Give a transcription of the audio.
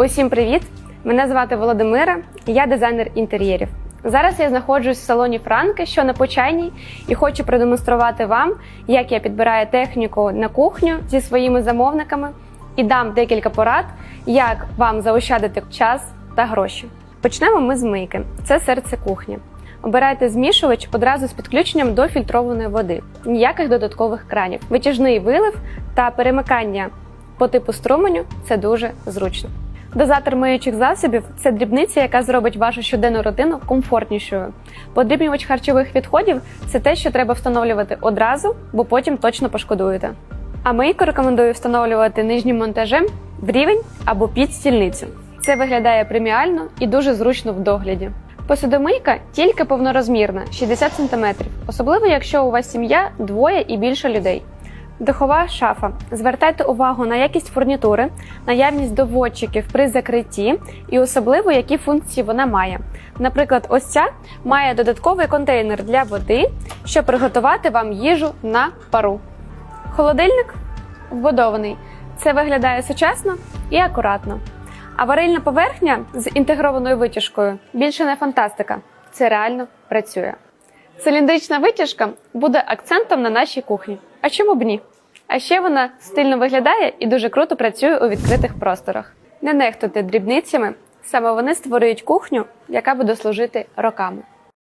Усім привіт! Мене звати Володимира, я дизайнер інтер'єрів. Зараз я знаходжусь в салоні Франки, що на Почайній, і хочу продемонструвати вам, як я підбираю техніку на кухню зі своїми замовниками і дам декілька порад, як вам заощадити час та гроші. Почнемо ми з мийки. Це серце кухні. Обирайте змішувач одразу з підключенням до фільтрованої води, ніяких додаткових кранів, витяжний вилив та перемикання по типу струменю це дуже зручно. Дозатор миючих засобів це дрібниця, яка зробить вашу щоденну рутину комфортнішою. Подрібнювач харчових відходів це те, що треба встановлювати одразу, бо потім точно пошкодуєте. А мийку рекомендую встановлювати нижнім монтажем в рівень або під стільницю. Це виглядає преміально і дуже зручно в догляді. Посудомийка тільки повнорозмірна 60 см, особливо якщо у вас сім'я двоє і більше людей. Духова шафа. Звертайте увагу на якість фурнітури, наявність доводчиків при закритті і особливо які функції вона має. Наприклад, ось ця має додатковий контейнер для води, щоб приготувати вам їжу на пару. Холодильник вбудований. Це виглядає сучасно і акуратно. Аварийна поверхня з інтегрованою витяжкою більше не фантастика. Це реально працює. Циліндрична витяжка буде акцентом на нашій кухні. А чому б ні? А ще вона стильно виглядає і дуже круто працює у відкритих просторах. Не нехтуйте дрібницями, саме вони створюють кухню, яка буде служити роками.